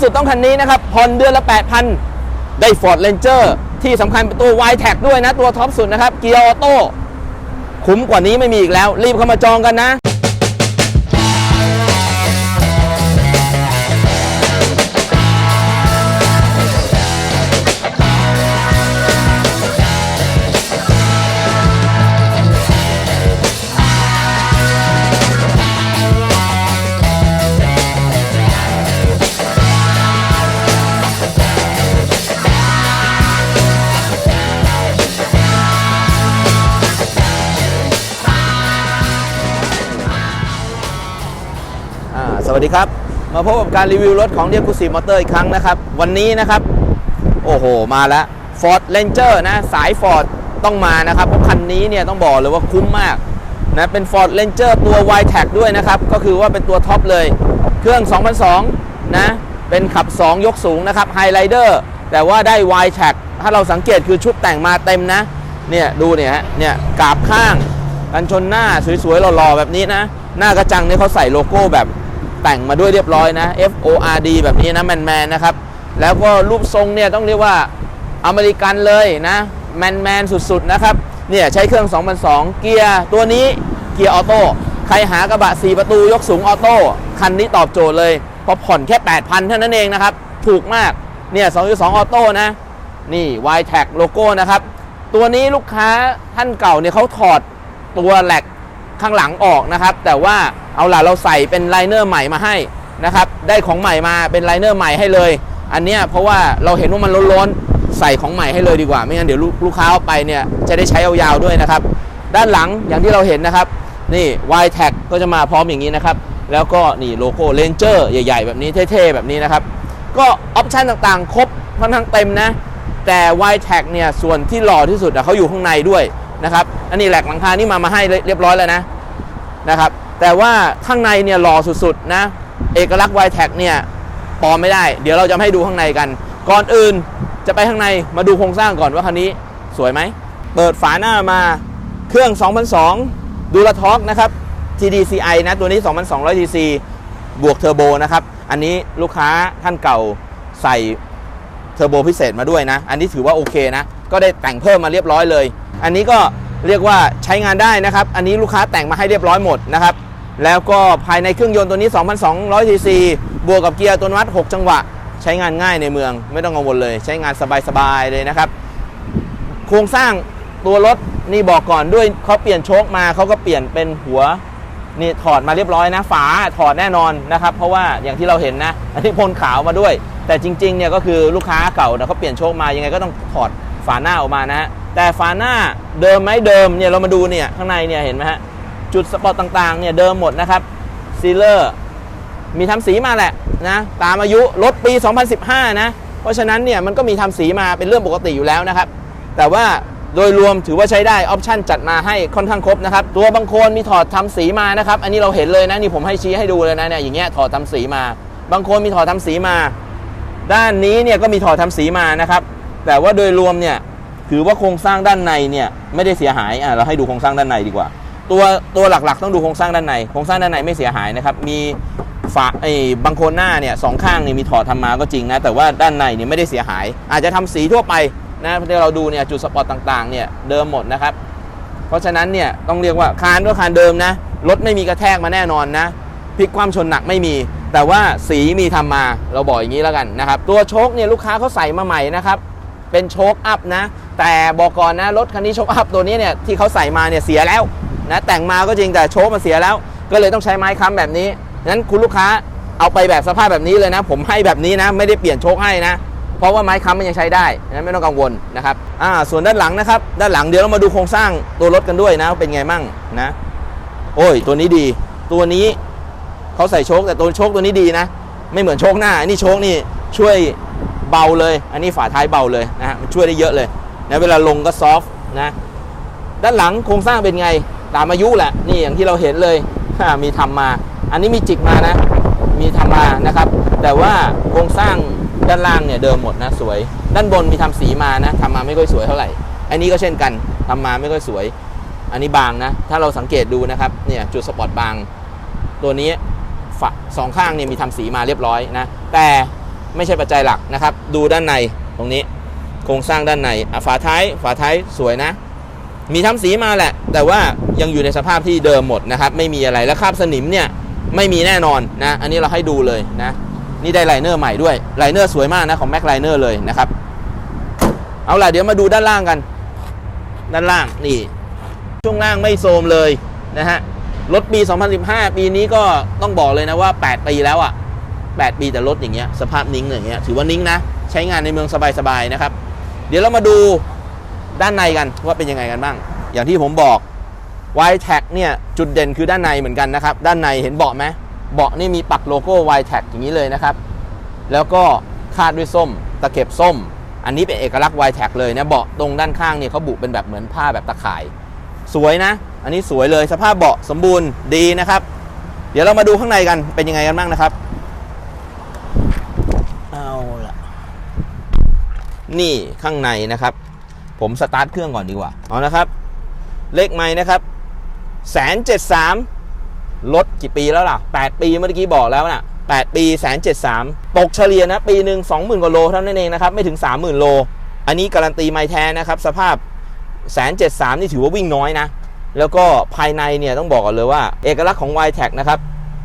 สุดต้องคันนี้นะครับผ่อนเดือนละ 8,000 ได้ Ford Ranger ที่สำคัญเป็นตัว y t a g ด้วยนะ ตัวท็อปสุดนะครับเกียร์ออโต้คุ้มกว่านี้ไม่มีอีกแล้ว รีบเข้ามาจองกันนะ วัสดีครับ มาพบกับการรีวิวรถของเดียกุสีมอเตอร์อีกครั้งนะครับ วันนี้นะครับ โอ้โห มาแล้ว Ford Ranger นะ สาย Ford ต้องมานะครับ เพราะคันนี้เนี่ยต้องบอกเลยว่าคุ้มมากนะ เป็น Ford Ranger ตัว y t a g ด้วยนะครับ ก็คือว่าเป็นตัวท็อปเลย เครื่อง 2002 นะ เป็นขับ 2 ยกสูงนะครับ Highlander แต่ว่าได้ y t a g ถ้าเราสังเกตคือชุดแต่งมาเต็มนะ เนี่ยดูเนี่ยฮะ เนี่ยกาบข้างกันชนหน้าสวยๆหล่อๆแบบนี้นะ หน้ากระจังเนี่ยเขาใส่โลโก้แบบ แต่งมาด้วยเรียบร้อยนะ F O R D แบบนี้นะแมนๆนนะครับ แล้วก็รูปทรงเนี่ยต้องเรียกว่าอเมริกันเลยนะแมนๆสุดๆนะครับ เนี่ยใช้เครื่อง 2002 เกียร์ตัวนี้เกียร์ออโต้ใครหากระบะ 4 ประตูยกสูงออโต้คันนี้ตอบโจทย์เลยพราะผ่อนแค่ 8,000เท่านั้นเองนะครับ ถูกมากเนี่ย2.2ออโต้นะ นี่ y t a g โลโก้นะครับ ตัวนี้ลูกค้าท่านเก่าเนี่ยเขาถอดตัวแหลก ข้างหลังออกนะครับ แต่ว่าเอาล่ะเราใส่เป็นไลเนอร์ใหม่มาให้นะครับ ได้ของใหม่มาเป็นไลเนอร์ใหม่ให้เลย อันเนี้ยเพราะว่าเราเห็นว่ามันล้นๆใส่ของใหม่ให้เลยดีกว่า ไม่งั้นเดี๋ยวลูกลูกค้าเอาไปเนี่ยจะได้ใช้ยาวๆด้วยนะครับ ด้านหลังอย่างที่เราเห็นนะครับ นี่ y t a g ก็จะมาพร้อมอย่างนี้นะครับ แล้วก็นี่โลโก้เลนเจอร์ใหญ่ ๆ แบบนี้เท่ๆแบบนี้นะครับ ก็ออปชันต่างๆ ครบค่อนข้างเต็มนะแต่ y t a g เนี่ยส่วนที่หล่อที่สุดอะเขาอยู่ข้างในด้วย นะครับอันนี้แหลกหลังคานี่มามาให้เรียบร้อยแล้วนะนะครับ แต่ว่าข้างในเนี่ยหล่อสุดๆนะเอกลักษณ์ y t a g เนี่ยปลอมไม่ได้ เดี๋ยวเราจะให้ดูข้างในกัน ก่อนอื่นจะไปข้างในมาดูโครงสร้างก่อนว่าคันนี้สวยไหม เปิดฝาหน้ามาเครื่อง 2002 ดูลท็อกนะครับ TDCI นะ ตัวนี้ 2,200 cc บวกเทอร์โบนะครับ อันนี้ลูกค้าท่านเก่าใส่เทอร์โบพิเศษมาด้วยนะ อันนี้ถือว่าโอเคนะ ก็ได้แต่งเพิ่มมาเรียบร้อยเลย อันนี้ก็ เรียกว่าใช้งานได้นะครับ อันนี้ลูกค้าแต่งมาให้เรียบร้อยหมดนะครับ แล้วก็ภายในเครื่องยนต์ตัวนี้ 2,200 cc บวกกับเกียร์ตัววัด 6 จังหวะ ใช้งานง่ายในเมือง ไม่ต้องกังวลเลย ใช้งานสบายๆเลยนะครับ โครงสร้างตัวรถนี่บอกก่อนด้วยเขาเปลี่ยนโชคมาเขาก็เปลี่ยนเป็นหัวนี่ถอดมาเรียบร้อยนะ ฝาถอดแน่นอนนะครับ เพราะว่าอย่างที่เราเห็นนะ อันนี้พ่นขาวมาด้วย แต่จริงๆเนี่ยก็คือลูกค้าเก่าเนี่ยเขาเปลี่ยนโชคมายังไงก็ต้องถอดฝาหน้าออกมานะ แต่ฝาหน้าเดิมไหมเดิมเนี่ยเรามาดูเนี่ยข้างในเนี่ยเห็นไหมฮะจุดสปอตต่างๆเนี่ยเดิมหมดนะครับซีเลอร์มีทำสีมาแหละนะตามอายุรถปี 2015 นะ เพราะฉะนั้นเนี่ยมันก็มีทำสีมาเป็นเรื่องปกติอยู่แล้วนะครับ แต่ว่าโดยรวมถือว่าใช้ได้ออปชั่นจัดมาให้ค่อนข้างครบนะครับตัวบางคนมีถอดทำสีมานะครับ อันนี้เราเห็นเลยนะนี่ผมให้ชี้ให้ดูเลยนะเนี่ยอย่างเงี้ยถอดทำสีมา บางคนมีถอดทำสีมา ด้านนี้เนี่ยก็มีถอดทำสีมานะครับ แต่ว่าโดยรวมเนี่ย ถือว่าโครงสร้างด้านในเนี่ยไม่ได้เสียหายอะเราให้ดูโครงสร้างด้านในดีกว่า ตัวตัวหลักๆ ต้องดูโครงสร้างด้านในโครงสร้างด้านในไม่เสียหายนะครับมีฝาไอ้บางโคนหน้าเนี่ยสองข้างนี่มีถอดทำมาก็จริงนะแต่ว่าด้านในเนี่ยไม่ได้เสียหาย อาจจะทำสีทั่วไปนะที่เราดูเนี่ยจุดสปอตต่างๆเนี่ยเดิมหมดนะครับ เพราะฉะนั้นเนี่ยต้องเรียกว่าคานก็คานเดิมนะรถไม่มีกระแทกมาแน่นอนนะพลิกความชนหนักไม่มี แต่ว่าสีมีทำมาเราบอกอย่างนี้แล้วกันนะครับตัวโชคเนี่ยลูกค้าเขาใส่มาใหม่นะครับเป็นโชคอัพนะ แต่บอกก่อนนะรถคันนี้โชคอัพตัวนี้เนี่ยที่เขาใส่มาเนี่ยเสียแล้วนะแต่งมาก็จริงแต่โชคมันเสียแล้ว ก็เลยต้องใช้ไม้ค้ำแบบนี้งั้นคุณลูกค้าเอาไปแบบสภาพแบบนี้เลยนะ ผมให้แบบนี้นะ ไม่ได้เปลี่ยนโชคให้นะเพราะว่าไม้ค้ำมันยังใช้ได้นะไม่ต้องกังวลนะครับอ่าส่วนด้านหลังนะครับ ด้านหลังเดี๋ยวเรามาดูโครงสร้างตัวรถกันด้วยนะ เป็นไงมั่งนะ โอ้ย ตัวนี้ดี ตัวนี้เขาใส่โชคแต่ตัวโชคตัวนี้ดีนะ ไม่เหมือนโชคหน้าอันนี้โชคนี่ช่วยเบาเลย อันนี้ฝาท้ายเบาเลยนะฮะมันช่วยได้เยอะเลย นะเวลาลงก็ซอฟต์นะด้านหลังโครงสร้างเป็นไงตามอายุแหละนี่อย่างที่เราเห็นเลยมีทำมา อันนี้มีจิกมานะ มีทำมานะครับ แต่ว่าโครงสร้างด้านล่างเนี่ยเดิมหมดนะสวย ด้านบนมีทำสีมานะทำมาไม่ค่อยสวยเท่าไหร่ อันนี้ก็เช่นกันทำมาไม่ค่อยสวย อันนี้บางนะ ถ้าเราสังเกตดูนะครับเนี่ยจุดสปอตบาง ตัวนี้ฝาสองข้างเนี่ยมีทำสีมาเรียบร้อยนะแต่ไม่ใช่ปัจจัยหลักนะครับ ดูด้านในตรงนี้ โครงสร้างด้านในฝาท้ายฝาท้ายสวยนะ มีทำสีมาแหละ แต่ว่ายังอยู่ในสภาพที่เดิมหมดนะครับ ไม่มีอะไรแล้วคราบสนิมเนี่ยไม่มีแน่นอนนะ อันนี้เราให้ดูเลยนะ นี่ได้ไลเนอร์ใหม่ด้วยไลเนอร์สวยมากนะของแม็กไลเนอร์เลยนะครับ เอาล่ะเดี๋ยวมาดูด้านล่างกัน ด้านล่างนี่ ช่วงล่างไม่โทมเลยนะฮะรถปี 2015 ปีนี้ก็ต้องบอกเลยนะว่า 8 ปีแล้วอะ่ะ 8 ปีแต่รถอย่างเงี้ยสภาพนิ่งอย่างเงี้ยถือว่านิ่งนะ ใช้งานในเมืองสบายๆนะครับ เดี๋ยวเรามาดูด้านในกันว่าเป็นยังไงกันบ้าง อย่างที่ผมบอก y t a g เนี่ยจุดเด่นคือด้านในเหมือนกันนะครับ ด้านในเห็นเบาะไหมเบาะนี่มีปักโลโก้ y t a g อย่างนี้เลยนะครับ แล้วก็คาดด้วยส้ม ตะเข็บส้ม อันนี้เป็นเอกลักษณ์ y t a g เลยนะเบาะตรงด้านข้างเนี่ยเขาบุเป็นแบบเหมือนผ้าแบบตะข่าย สวยนะ อันนี้สวยเลยสภาพเบาะสมบูรณ์ดีนะครับ เดี๋ยวเรามาดูข้างในกันเป็นยังไงกันบ้างนะครับ เอาละ นี่ข้างในนะครับ ผมสตาร์ทเครื่องก่อนดีกว่าเอานะครับ เลขไม่นะครับแสนเจ็ดสามลดกี่ปีแล้วล่ะ 8 ปีเมื่อกี้บอกแล้วนะ8ปีแสนเจ็ดสามตกเฉลี่ยนะ ปีหนึ่ง20,000กว่าโลเท่านั้นเองนะครับ ไม่ถึง 30,000 โล อันนี้การันตีไม่แท้นะครับ สภาพแสนเจ็ดสามนี่ถือว่าวิ่งน้อยนะ แล้วก็ภายในเนี่ยต้องบอกก่อนเลยว่า เอกลักษณ์ของ y t e c นะครับ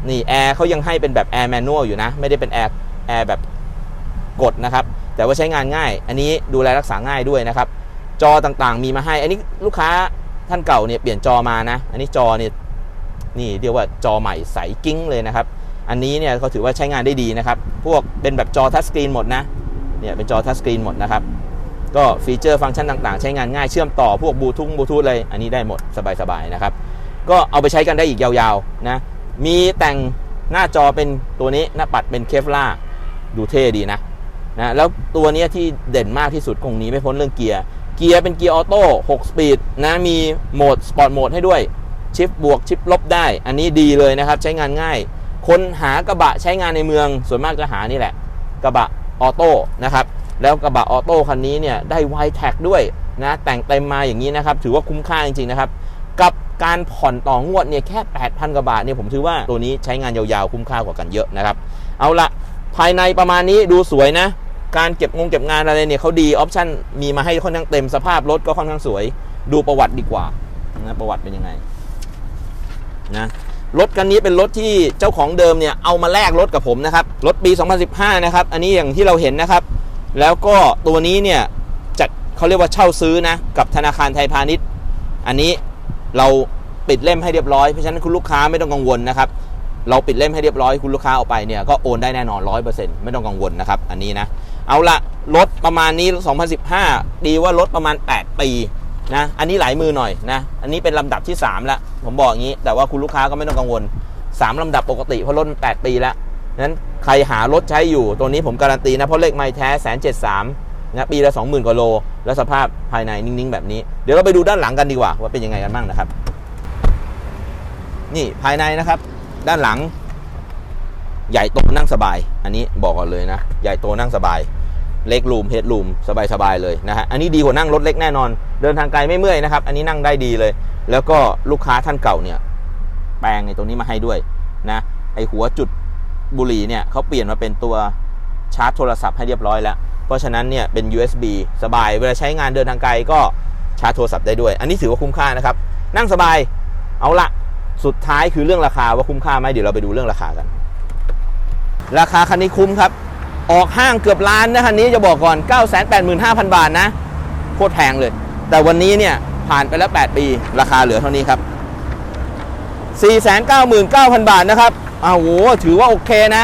นี่แอร์เขายังให้เป็นแบบแอร์แมนนวลอยู่นะ ไม่ได้เป็นแอร์แอร์แบบกดนะครับ แต่ว่าใช้งานง่าย อันนี้ดูแลรักษาง่ายด้วยนะครับ จอต่างๆมีมาให้ อันนี้ลูกค้าท่านเก่าเนี่ยเปลี่ยนจอมานะ อันนี้จอเนี่ยนี่เรียกว่าจอใหม่ใสกิ้งเลยนะครับ อันนี้เนี่ยเขาถือว่าใช้งานได้ดีนะครับ พวกเป็นแบบจอทัชสกรีนหมดนะ เนี่ยเป็นจอทัชสกรีนหมดนะครับ ก็ฟีเจอร์ฟังก์ชันต่างๆ ใช้งานง่ายเชื่อมต่อพวกบลูทูธบลูทูธเลยอันนี้ได้หมดสบายๆนะครับ ก็เอาไปใช้กันได้อีกยาวๆนะ มีแต่งหน้าจอเป็นตัวนี้หน้าปัดเป็นเคฟล่าดูเท่ดีนะ นะแล้วตัวนี้ที่เด่นมากที่สุดคงหนี้ไม่พ้นเรื่องเกียร์ เกียร์เป็นเกียร์ออโต้6สปีดนะมีโหมดสปอร์ตโหมดให้ด้วยชิปบวกชิปลบได้ อันนี้ดีเลยนะครับใช้งานง่าย คนหากระบะใช้งานในเมืองส่วนมากจะหานี่แหละ กระบะออโต้นะครับแล้วกระบะออโต้คันนี้เนี่ยได้ไวแท็กด้วยนะแต่งเต็มมาอย่างนี้นะครับถือว่าคุ้มค่าจริงๆนะครับกับการผ่อนต่องวดเนี่ยแค่ 8,000 กว่าบาทเนี่ยผมถือว่าตัวนี้ใช้งานยาวๆคุ้มค่ากว่ากันเยอะนะครับ เอาละภายในประมาณนี้ดูสวยนะ การเก็บงงเก็บงานอะไรเนี่ยเขาดีออปชั่นมีมาให้ค่อนข้างเต็มสภาพรถก็ค่อนข้างสวย ดูประวัติดีกว่านะประวัติเป็นยังไงนะรถคันนี้เป็นรถที่เจ้าของเดิมเนี่ยเอามาแลกรถกับผมนะครับรถปี 2015 นะครับ อันนี้อย่างที่เราเห็นนะครับ แล้วก็ตัวนี้เนี่ยจะเขาเรียกว่าเช่าซื้อนะกับธนาคารไทยพาณิชย์ อันนี้เราปิดเล่มให้เรียบร้อยเพราะฉะนั้นคุณลูกค้าไม่ต้องกังวลนะครับ เราปิดเล่มให้เรียบร้อยคุณลูกค้าเอาไปเนี่ยก็โอนได้แน่นอน100%ไม่ต้องกังวลนะครับ อันนี้นะ เอาละรถประมาณนี้ 2015 ดีว่ารถประมาณ 8 ปีนะ อันนี้หลายมือหน่อยนะ อันนี้เป็นลำดับที่ 3 แล้ว ผมบอกอย่างนี้ แต่ว่าคุณลูกค้าก็ไม่ต้องกังวล 3 ลำดับปกติเพราะรถมัน8ปีแล้วนั้นใครหารถใช้อยู่ ตัวนี้ผมการันตีนะ เพราะเลขไม่แท้แสนเจ็ดสามนะปีละ 20,000กว่าโล แล้วสภาพภายในนิ่งๆ แบบนี้ เดี๋ยวเราไปดูด้านหลังกันดีกว่า ว่าเป็นยังไงกันบ้างนะครับ นี่ภายในนะครับ ด้านหลัง ใหญ่โตนั่งสบาย อันนี้บอกก่อนเลยนะ ใหญ่โตนั่งสบาย เล็กรูมเฮดรูมสบายๆเลยนะฮะอันนี้ดีกว่านั่งรถเล็กแน่นอน เดินทางไกลไม่เมื่อยนะครับ อันนี้นั่งได้ดีเลย แล้วก็ลูกค้าท่านเก่าเนี่ยแปลงในตรงนี้มาให้ด้วยนะไอหัวจุดบุหรี่เนี่ยเขาเปลี่ยนมาเป็นตัวชาร์จโทรศัพท์ให้เรียบร้อยแล้ว เพราะฉะนั้นเนี่ยเป็น USB สบาย เวลาใช้งานเดินทางไกลก็ชาร์จโทรศัพท์ได้ด้วย อันนี้ถือว่าคุ้มค่านะครับ นั่งสบาย เอาละสุดท้ายคือเรื่องราคาว่าคุ้มค่าไหมเดี๋ยวเราไปดูเรื่องราคากัน ราคาคันนี้คุ้มครับ ออกห้างเกือบล้านนะคันนี้จะบอกก่อน 985,000 บาทนะ โคตรแพงเลย แต่วันนี้เนี่ยผ่านไปแล้ว 8 ปี ราคาเหลือเท่านี้ครับ 499,000 บาทนะครับอ้าวโหถือว่าโอเคนะ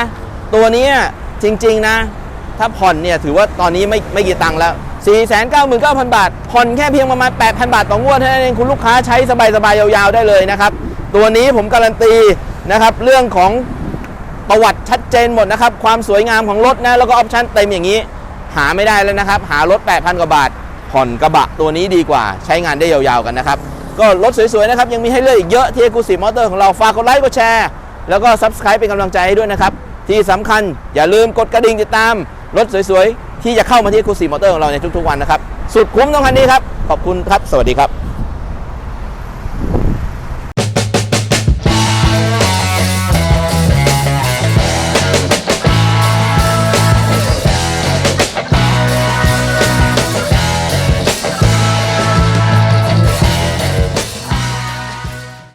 ตัวนี้จริง ๆ นะ ถ้าผ่อนเนี่ยถือว่าตอนนี้ไม่ไม่กี่ตังค์แล้ว 499,000 บาท ผ่อนแค่เพียงประมาณ 8,000 บาทต่องวดเท่านั้นเองคุณลูกค้าใช้สบายๆยาวๆได้เลยนะครับ ตัวนี้ผมการันตีนะครับเรื่องของ ประวัติชัดเจนหมดนะครับ ความสวยงามของรถนะ แล้วก็ออปชั่นเต็มอย่างนี้ หาไม่ได้แล้วนะครับ หารถ 8,000 กว่าบาท ผ่อนกระบะตัวนี้ดีกว่า ใช้งานได้ยาวๆกันนะครับ ก็รถสวยๆนะครับ ยังมีให้เลือกอีกเยอะที่เอกูสีมอเตอร์ของเรา ฝากกดไลค์กดแชร์ แล้วก็ Subscribe เป็นกำลังใจให้ด้วยนะครับ ที่สำคัญอย่าลืมกดกระดิ่งติดตาม รถสวยๆที่จะเข้ามาที่เอกูสีมอเตอร์ของเราในทุกๆวันนะครับ สุดคุ้มตรงคันนี้ครับ ขอบคุณครับ สวัสดีครับ